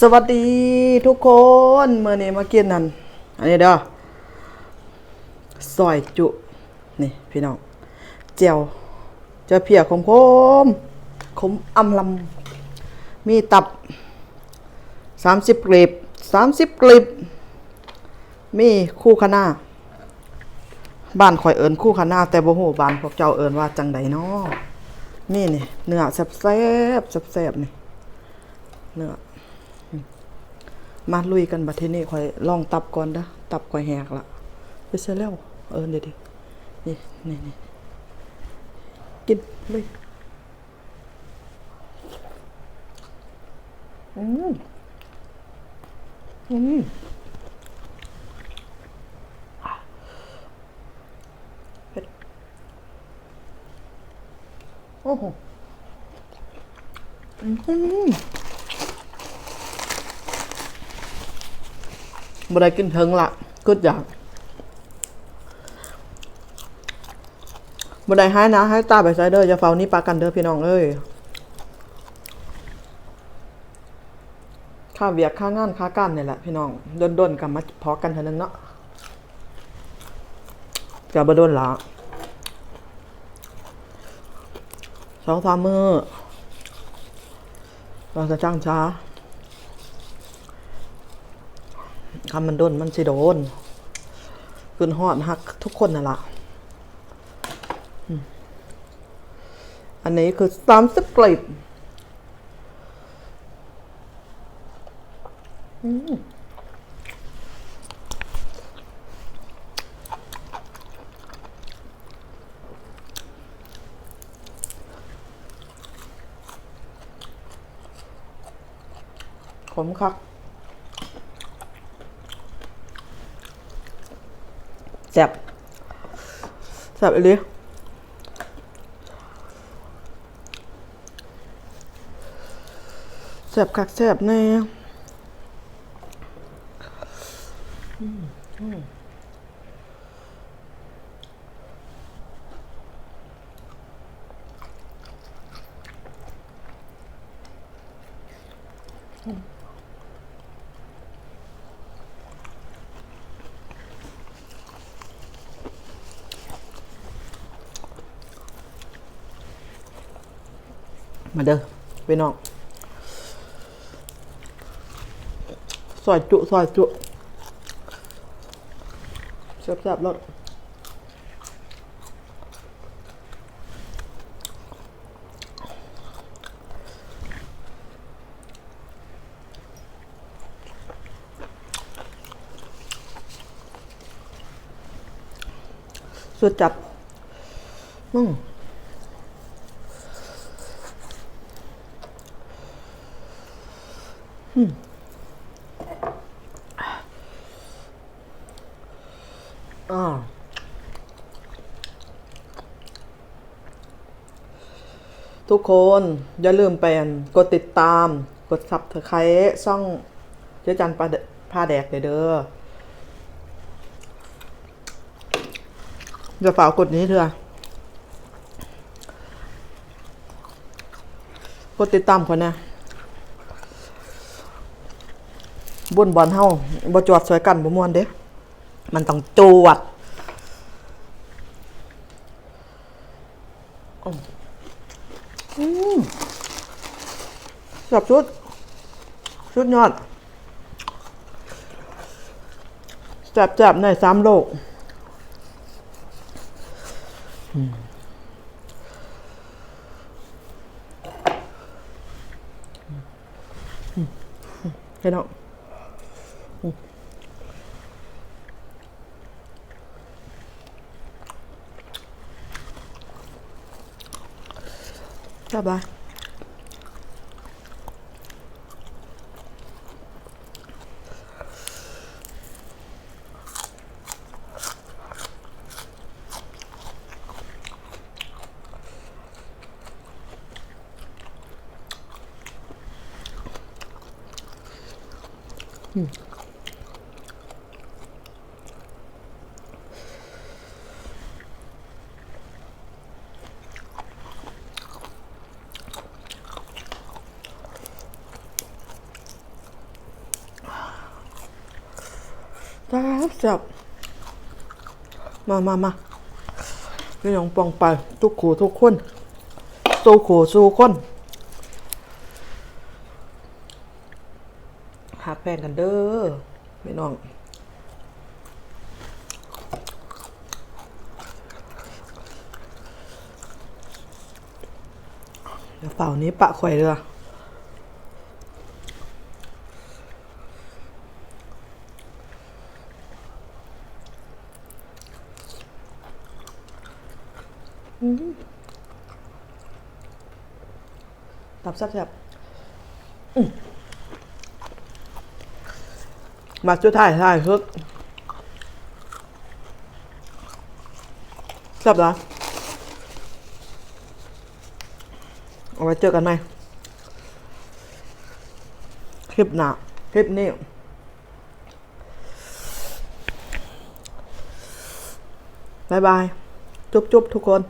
สวัสดีทุกคนเมื่อนี้มากินนั่นอันนี้เด้อซอยจุ นี่พี่น้องเจียวเจะเพียคมคมๆขมอำลำมีตับสามสิบกลีบสามสิบกลีบมีคู่คณะบ้านข่อยเอิญคู่คณะแต่บ่ฮู้บ้านพวกเจ้าเอิญว่าจังใดน้อนี่นี่เนื้อแซ่บแซ่บแซ่บนี่เนื้อ มาลุยกันบัดทีนี้ข่อยลองตับก่อนเด้ตับข่อยแหกละไปเสียแล้วเออเดี๋ยวดินี่นี่นี่กินเลยอืมอืมโอ้โหอืม บ่ได้กินเทิงละกึดอยางบ่ได้ให้นะให้ตาไปไซเดอร์จะเฝ้านี่ปากันเด้อพี่น้องเอ้ยค่าเวียกค่างานค่าการนี่ยแหละพี่น้องด้นๆกันมาพอกันเท่านึงเนาะจะบ่โดนละสองสามมือเราจะจ้างช้า คำมันโดนมันสิโดนขึ้นหอดฮักทุกคนน่ะล่ะอันนี้คือสามสิบกลีบอืมขมคัก ซ่บแซ่บอีหลีแซ่บคักแซ่บแน่อืม มาเด้อพี่น้องซอยจุซอยจุแซ่บๆรสสุดจัดอืม อ่าทุกคนอย่าลืมไปอันกดติดตาม กดซับเถอะใครช่องเจ๊จันปลาเดผ้าแดกเด้อเด้อจะฝากกดนี้เถอะกดติดตามคนนะ บนบอลเฮาบ่จวดสวยกันบ่ม่วนเด้ มันต้องจวดอืมสับชุด ชุดยอดจับจับๆหน่อยสามโลกอืมอืมอืมเห็นเนาะ Hum. Tá acabar. Hmm. จ้าบจับมามามาพี่น้องปองไปทุกขู่ทุกคนสู้ขู่สู้คนหาแฟนกันเด้อพี่น้องเดี๋ยวเป่านี้ปะข่อยเรือ ตับแซ่บๆมมาจุดถ่ายถ่ายฮึกแซ่บเหรอเอาไว้เจอกันไหมคลิปหน้าคลิปนี้บายบาย จุ๊บจุ๊บทุกคน